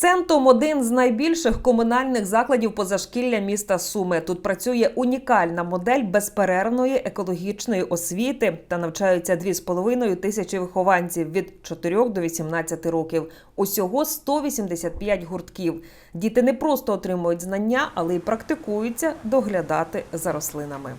Центом один з найбільших комунальних закладів позашкілля міста Суми. Тут працює унікальна модель безперервної екологічної освіти та навчаються 2,5 тисячі вихованців від 4 до 18 років. Усього 185 гуртків. Діти не просто отримують знання, але й практикуються доглядати за рослинами.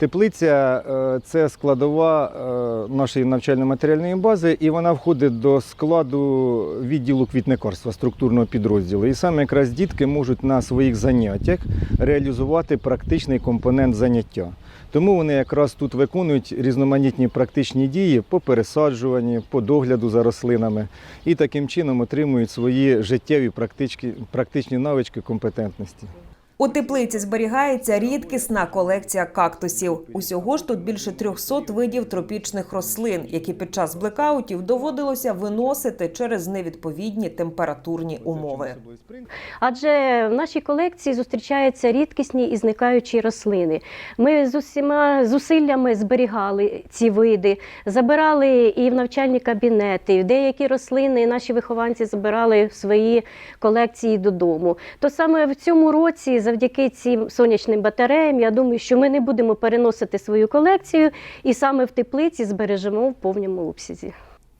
Теплиця е, це складова е, нашої навчально-матеріальної бази, і вона входить до складу відділу квітникарства структурного підрозділу. І саме якраз дітки можуть на своїх заняттях реалізувати практичний компонент заняття. Тому вони якраз тут виконують різноманітні практичні дії по пересаджуванні, по догляду за рослинами і таким чином отримують свої життєві практичні навички компетентності. У теплиці зберігається рідкісна колекція кактусів. Усього ж тут більше 300 видів тропічних рослин, які під час блекаутів доводилося виносити через невідповідні температурні умови. Адже в нашій колекції зустрічаються рідкісні і зникаючі рослини. Ми з усіма зусиллями зберігали ці види, забирали і в навчальні кабінети. Деякі рослини наші вихованці забирали в свої колекції додому. То саме в цьому році, завдяки цим сонячним батареям, я думаю, що ми не будемо переносити свою колекцію і саме в теплиці збережемо в повному обсязі.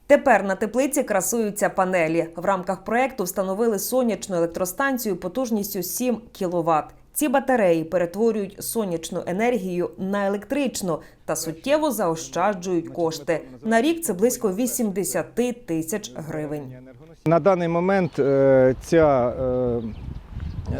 Тепер на теплиці красуються панелі. В рамках проекту встановили сонячну електростанцію потужністю 7 кВт. Ці батареї перетворюють сонячну енергію на електричну та суттєво заощаджують кошти. На рік це близько 80 тисяч гривень. На даний момент е, ця е,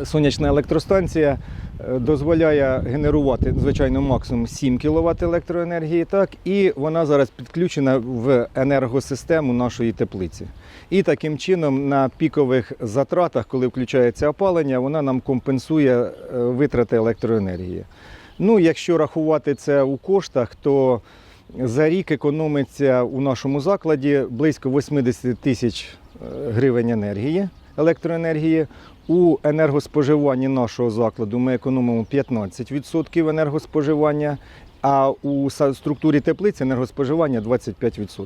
сонячна електростанція е, дозволяє генерувати звичайно максимум 7 кВт електроенергії, так і вона зараз підключена в енергосистему нашої теплиці. І таким чином на пікових затратах, коли включається опалення, вона нам компенсує е, витрати електроенергії. Ну, якщо рахувати це у коштах, то за рік економиться у нашому закладі близько 80 тисяч е, гривень енергії, електроенергії. У енергоспоживанні нашого закладу ми економимо 15% енергоспоживання, а у структурі теплиці енергоспоживання 25%.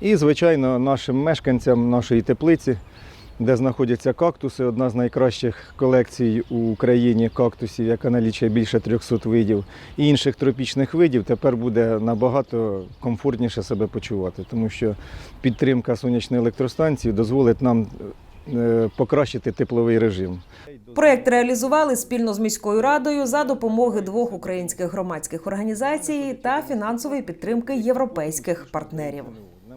І, звичайно, нашим мешканцям нашої теплиці, де знаходяться кактуси, одна з найкращих колекцій у Україні кактусів, яка налічує більше 300 видів, і інших тропічних видів, тепер буде набагато комфортніше себе почувати, тому що підтримка сонячної електростанції дозволить нам покращити тепловий режим. Проект реалізували спільно з міською радою за допомоги двох українських громадських організацій та фінансової підтримки європейських партнерів.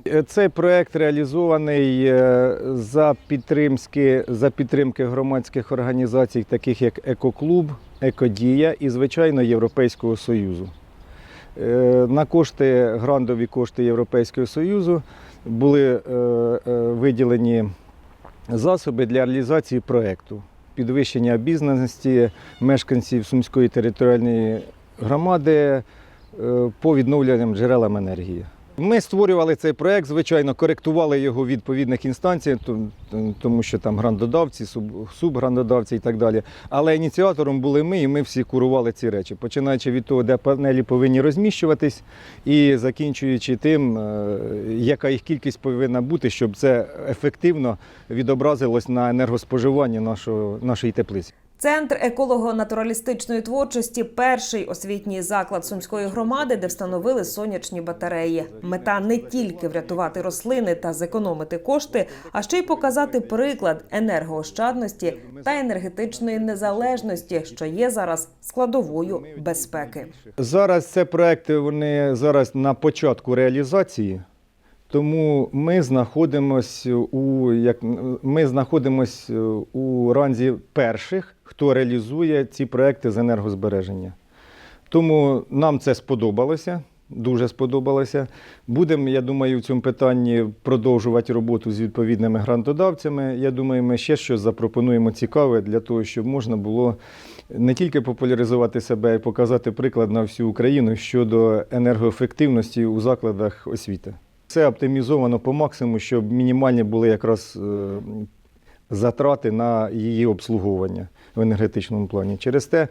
Е, Цей проект реалізований е, за підтримки, за підтримки громадських організацій, таких як Екоклуб, Екодія і, звичайно, Європейського Союзу. Е, На кошти, грантові кошти Європейського Союзу були е, е, виділені засоби для реалізації проекту, підвищення обізнаності мешканців Сумської територіальної громади е, по відновлюваним джерелам енергії. Ми створювали цей проект, звичайно, коректували його в відповідних інстанціях, тому що там грандодавці, суб- субграндодавці і так далі. Але ініціатором були ми, і ми всі курували ці речі, починаючи від того, де панелі повинні розміщуватись, і закінчуючи тим, е, яка їх кількість повинна бути, щоб це ефективно відобразилось на енергоспоживанні нашої теплиці. Центр еколого-натуралістичної творчості перший освітній заклад сумської громади, де встановили сонячні батареї. Мета не тільки врятувати рослини та зекономити кошти, а ще й показати приклад енергоощадності та енергетичної незалежності, що є зараз складовою безпеки. Зараз це проекти вони зараз на початку реалізації. Тому ми знаходимося у як ми знаходимось у ранзі перших, хто реалізує ці проекти з енергозбереження. Тому нам це сподобалося, дуже сподобалося. Будемо, я думаю, в цьому питанні продовжувати роботу з відповідними грантодавцями. Я думаю, ми ще щось запропонуємо цікаве для того, щоб можна було не тільки популяризувати себе, й показати приклад на всю Україну щодо енергоефективності у закладах освіти. Це оптимізовано по максимуму, щоб мінімальні були якраз е, затрати на її обслуговування в енергетичному плані. Через те,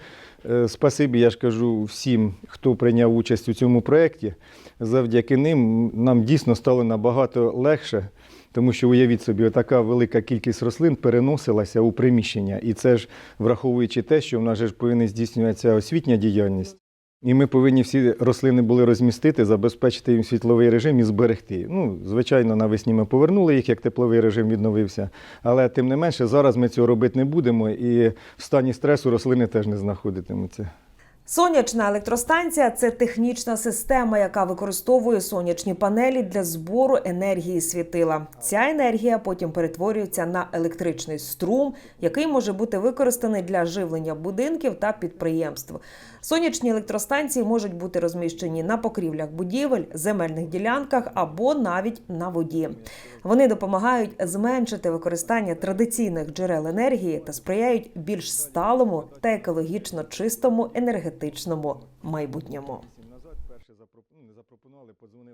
е, спасибі, я ж кажу всім, хто прийняв участь у цьому проєкті. Завдяки ним нам дійсно стало набагато легше Тому що уявіть собі, така велика кількість рослин переносилася у приміщення. І це ж враховуючи те, що в нас же повинна здійснюватися освітня діяльність. І ми повинні всі рослини були розмістити, забезпечити їм світловий режим і зберегти. Ну, звичайно, навесні ми повернули їх, як тепловий режим відновився. Але тим не менше, зараз ми цього робити не будемо, і в стані стресу рослини теж не знаходитимуться. Сонячна електростанція це технічна система, яка використовує сонячні панелі для збору енергії світила. Ця енергія потім перетворюється на електричний струм, який може бути використаний для живлення будинків та підприємств. Сонячні електростанції можуть бути розміщені на покрівлях будівель, земельних ділянках або навіть на воді. Вони допомагають зменшити використання традиційних джерел енергії та сприяють більш сталому та екологічно чистому енергетичному майбутньому.